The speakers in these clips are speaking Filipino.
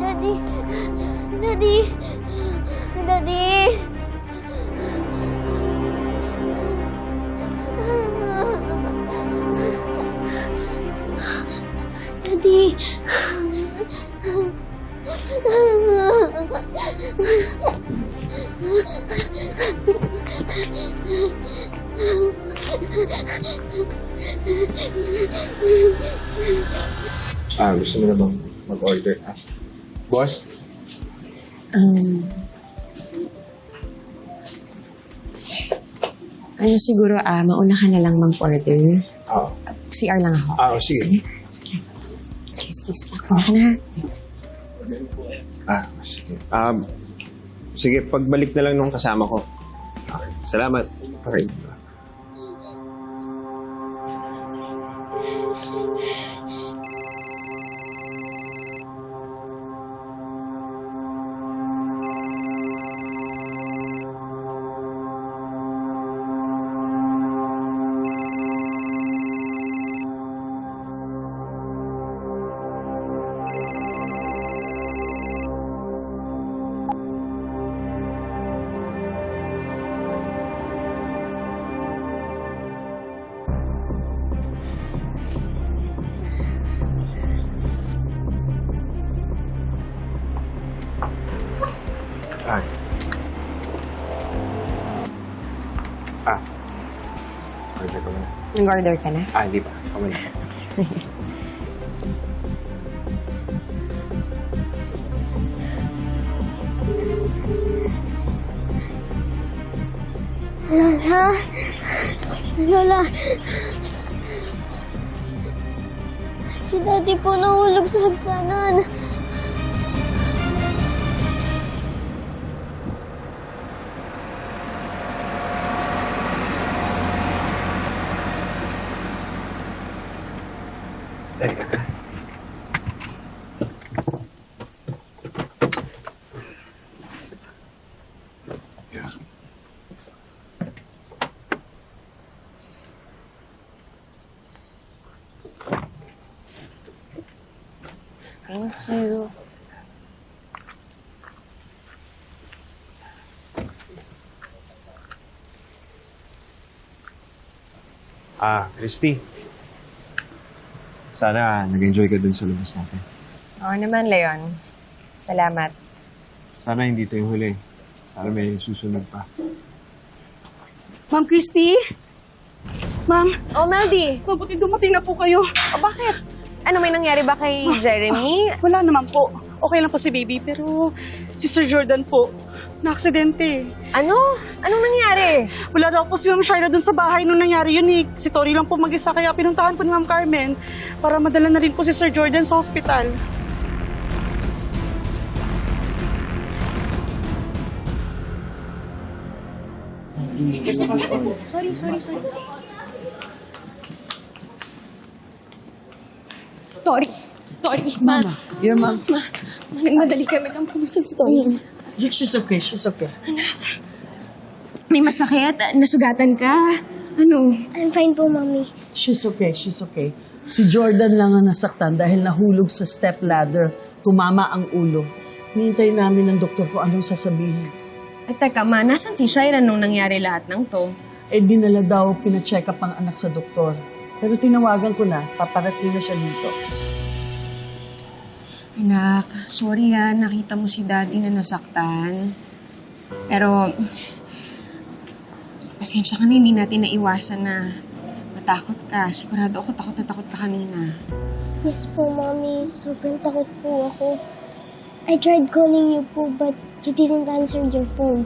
Daddy! Daddy! Daddy! Daddy! Ah, gusto mo na bang mag-order, ha? Boss? Um, ano siguro, ah, mauna ka na lang mag-order. Ah, CR lang ako. ah sige. Excuse lang. Mauna ka na. Ah, sige. Um, sige, pagbalik na lang nung kasama ko. Okay. Salamat. Okay. Ah. Order ka muna. Nag-order ka na? Ah, hindi pa. Ako muna. Lola! Lola! Si Daddy po nahulog sa hagdanan. Thank you. Ah, Christy. Sana nag-enjoy ka dun sa labas natin. Oo naman, Leon. Salamat. Sana hindi ito yung huli. Sana may susunod pa. Ma'am Christy? Ma'am, Oh, Meldy! mabuti dumating na po kayo. Oh, bakit? Ano, may nangyari ba kay Jeremy? Wala naman po. Okay lang po si baby, pero si Sir Jordan po, na-aksidente. Ano? Anong nangyari? Wala daw po si Ma'am Shaira dun sa bahay nung nangyari yun eh. Si Tori lang po mag-isa, kaya pinuntahan po ni Ma'am Carmen para madala na rin po si Sir Jordan sa hospital. Sorry, sorry, sorry. Tori, Tori, ma, Yeah, ma'am. nagmadali kami kang kumusta si Tori. Yeah, she's okay. She's okay. May masakit, nasugatan ka. Ano? I'm fine po, Mommy. She's okay. She's okay. Si Jordan lang ang nasaktan dahil nahulog sa step ladder. Tumama ang ulo. Nihintay namin ng doktor ko anong sasabihin. At teka ma, nasan si Shaira nung nangyari lahat ng to? Eh, dinala daw pina-check up ang anak sa doktor. Pero tinawagan ko na, paparating na siya dito. Anak, sorry ha, nakita mo si daddy na nasaktan. Pero, pasensya ka na, hindi natin naiwasan na matakot ka. Sigurado ako takot na takot ka kanina. Yes po, Mommy. Sobrang takot po ako. I tried calling you po, but you didn't answer your phone.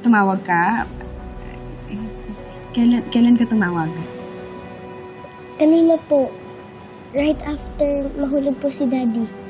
Tumawag ka? Kailan, kailan ka tumawag? Kanina po, right after mahulog po si Daddy.